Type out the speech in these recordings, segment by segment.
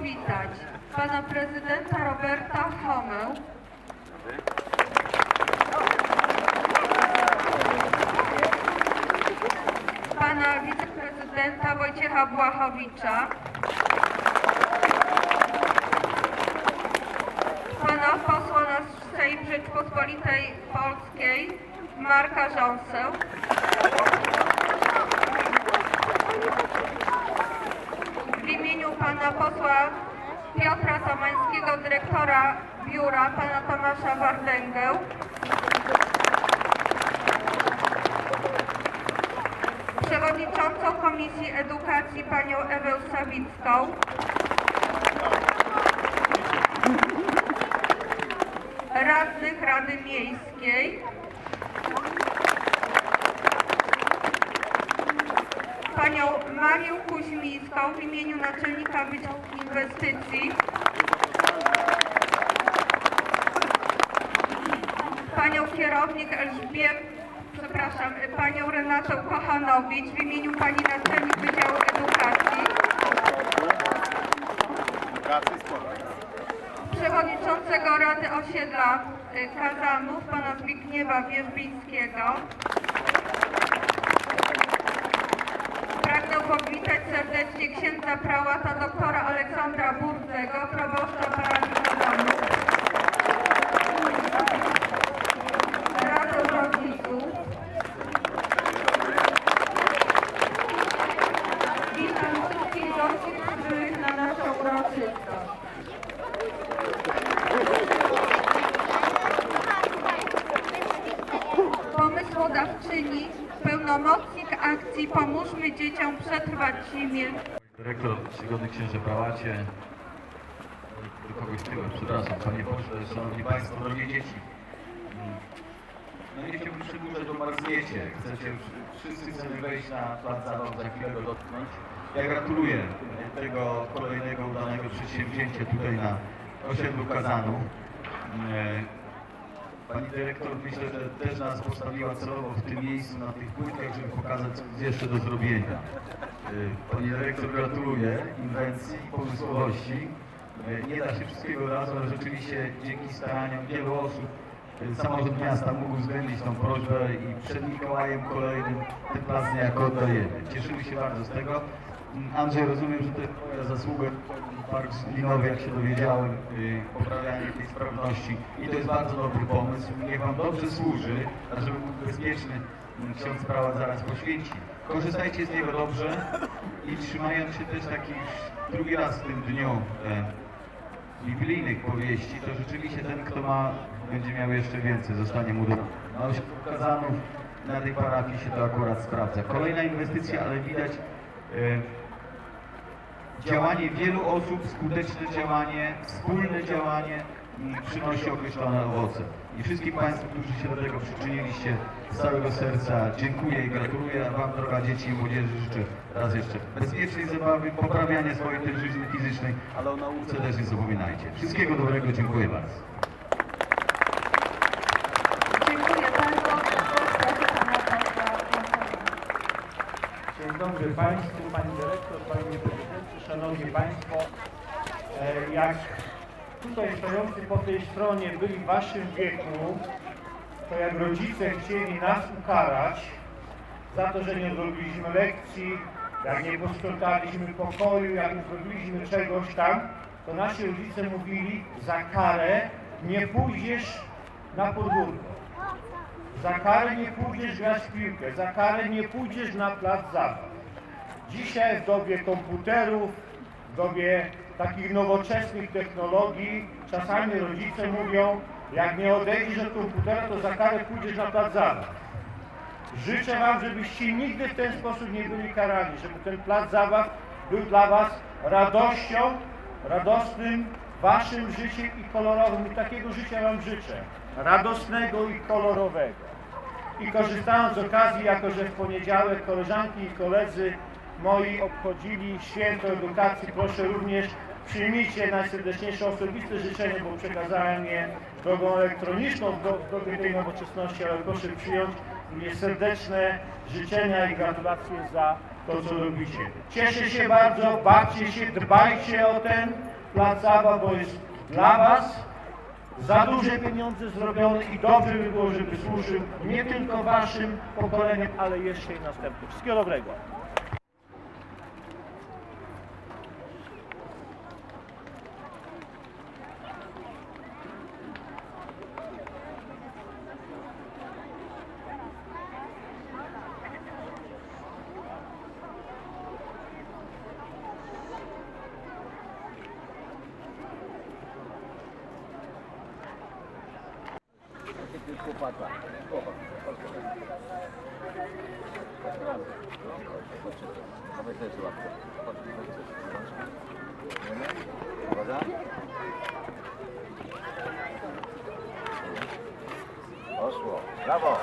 powitać pana prezydenta Roberta Homę, pana wiceprezydenta Wojciecha Błachowicza, pana posła na Sejm Rzeczpospolitej Polskiej Marka Rząsę, w imieniu pana posła Piotra Tomańskiego, dyrektora biura, pana Tomasza Wardęgę, przewodniczącą Komisji Edukacji panią Ewę Sawicką, radnych Rady Miejskiej, panią Marię Kuźmińską w imieniu naczelnika Wydziału Inwestycji, panią kierownik Elżbiet, przepraszam, panią Renatę Kochanowicz w imieniu pani naczelnik Wydziału Edukacji, przewodniczącego Rady Osiedla Kazanów, pana Zbigniewa Wierzbińskiego. Pragnę powitać serdecznie księdza prałata doktora Aleksandra Burdzego, proboszcza parafii Pomóżmy dzieciom przetrwać zimę. Dyrektor, czcigodny księże prałacie, do kogoś tyłem, przepraszam, panie pośle, szanowni państwo, drogie dzieci. No nie chciałbym szczególnie, że domarzniecie, chcecie, wszyscy chcemy wejść na plac za chwilę go dotknąć. Ja gratuluję tego kolejnego udanego przedsięwzięcia tutaj na osiedlu Kazanu. Pani dyrektor myślę, że też nas postawiła celowo w tym miejscu, na tych płytkach, żeby pokazać, co jest jeszcze do zrobienia. Y, Pani dyrektor gratuluję inwencji i pomysłowości. Y, Nie da się wszystkiego razu, ale rzeczywiście dzięki staraniom wielu osób y, samorząd miasta mógł uwzględnić tą prośbę i przed Mikołajem kolejnym ten plac niejako oddajemy. Cieszymy się bardzo z tego. Andrzej, rozumiem, że to jest Twoja zasługa, Park Linowy, jak się dowiedziałem, y, poprawianie tej sprawności i to jest bardzo dobry pomysł. Niech Wam dobrze służy, żeby był bezpieczny, mm, ksiądz prawa zaraz poświęci. Korzystajcie z niego dobrze i trzymając się też takich drugi raz w tym dniu e, biblijnych powieści, to rzeczywiście ten, kto ma, będzie miał jeszcze więcej, zostanie mu do... Na ośrodku Kazanów, na tej parafii się to akurat sprawdza. Kolejna inwestycja, ale widać e, działanie wielu osób, skuteczne działanie, wspólne działanie mm, przynosi określone owoce. I wszystkim Państwu, którzy się do tego przyczyniliście z całego serca dziękuję i gratuluję, a Wam, droga dzieci i młodzieży, życzę raz jeszcze bezpiecznej zabawy, poprawiania swojej tężyzny fizycznej, ale o nauce też nie zapominajcie. Wszystkiego dobrego, dziękuję bardzo. Dzień dobry Państwu, Pani Dyrektor, Panie Prezydencie, Szanowni Państwo. E, Jak tutaj stojący po tej stronie byli w Waszym wieku, to jak rodzice chcieli nas ukarać za to, że nie zrobiliśmy lekcji, jak nie posprzątaliśmy pokoju, jak nie zrobiliśmy czegoś tam, to nasi rodzice mówili, za karę nie pójdziesz na podwórko. Za karę nie pójdziesz grać w piłkę, za karę nie pójdziesz na plac zabaw. Dzisiaj w dobie komputerów, w dobie takich nowoczesnych technologii, czasami rodzice mówią, jak nie odejdziesz od komputera, to za karę pójdziesz na plac zabaw. Życzę Wam, żebyście nigdy w ten sposób nie byli karani, żeby ten plac zabaw był dla Was radością, radosnym Waszym życiem i kolorowym. I takiego życia Wam życzę. Radosnego i kolorowego. I korzystając z okazji, jako że w poniedziałek koleżanki i koledzy moi obchodzili święto edukacji, proszę również przyjmijcie najserdeczniejsze osobiste życzenie, bo przekazałem je drogą elektroniczną w dobie tej nowoczesności, ale proszę przyjąć mnie serdeczne życzenia i gratulacje za to, co robicie. Cieszę się bardzo, bawcie się, dbajcie o ten plac zabaw, bo jest dla Was za duże pieniądze zrobione i dobrze by było, żeby służył nie tylko Waszym pokoleniom, ale jeszcze i następnym. Wszystkiego dobrego. chłopaka. Chłopak. Brawo.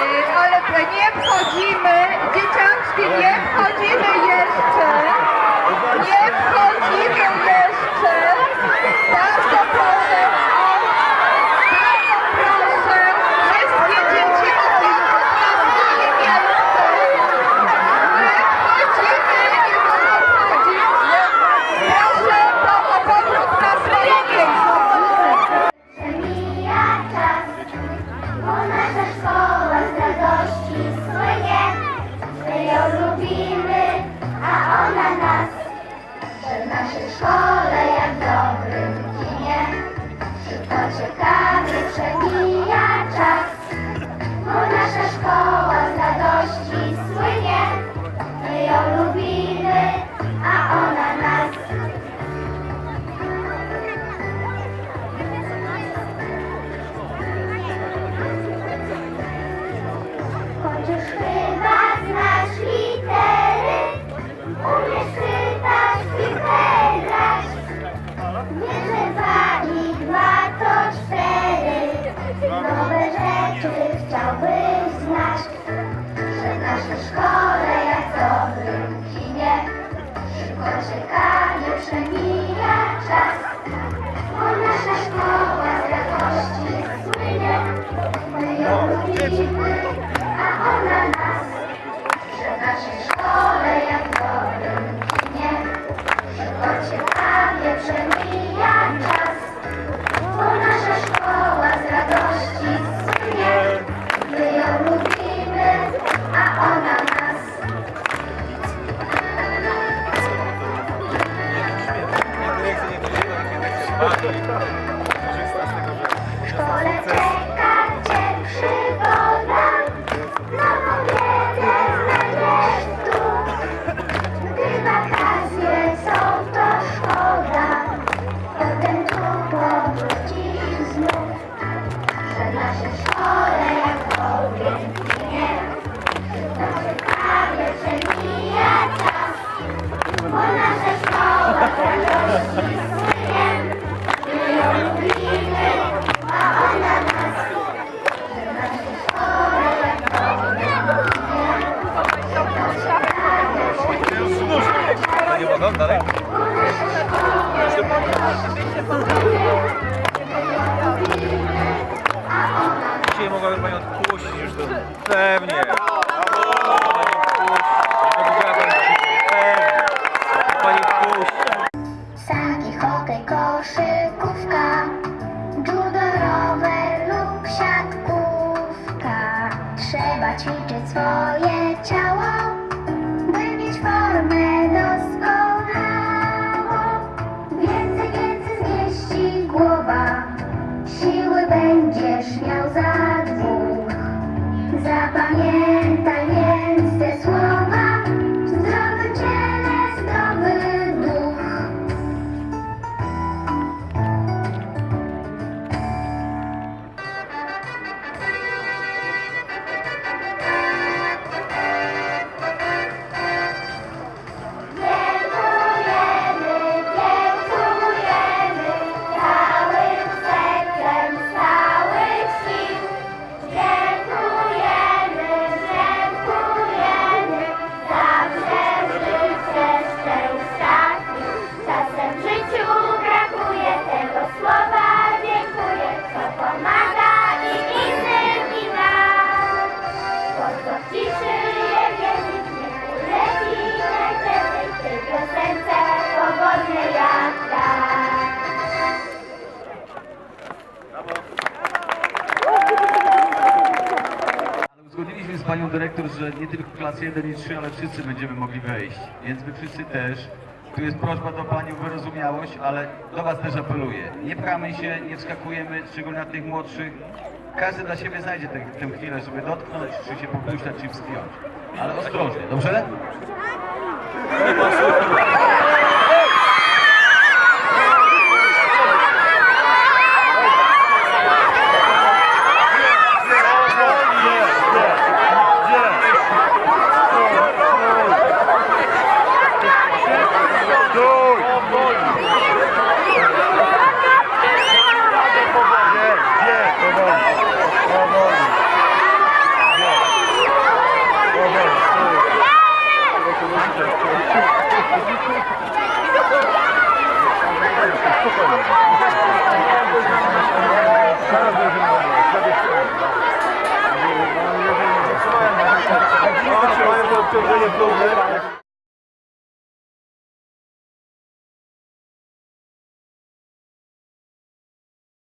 E, ale nie wchodzimy. Dzieciaki Polski nie wchodzimy jeszcze! Nie wchodzimy! przestanie przemija czas, bo nasza szkoła. zapamiętaj. Że nie tylko klasy 1 i 3, ale wszyscy będziemy mogli wejść. Więc wy wszyscy też. Tu jest prośba do pani o wyrozumiałość, ale do was też apeluję. Nie pchamy się, nie wskakujemy, szczególnie na tych młodszych. Każdy dla siebie znajdzie tę, tę chwilę, żeby dotknąć, czy się popuszczać, czy wspiąć. Ale ostrożnie, dobrze? Mają to obciążenie w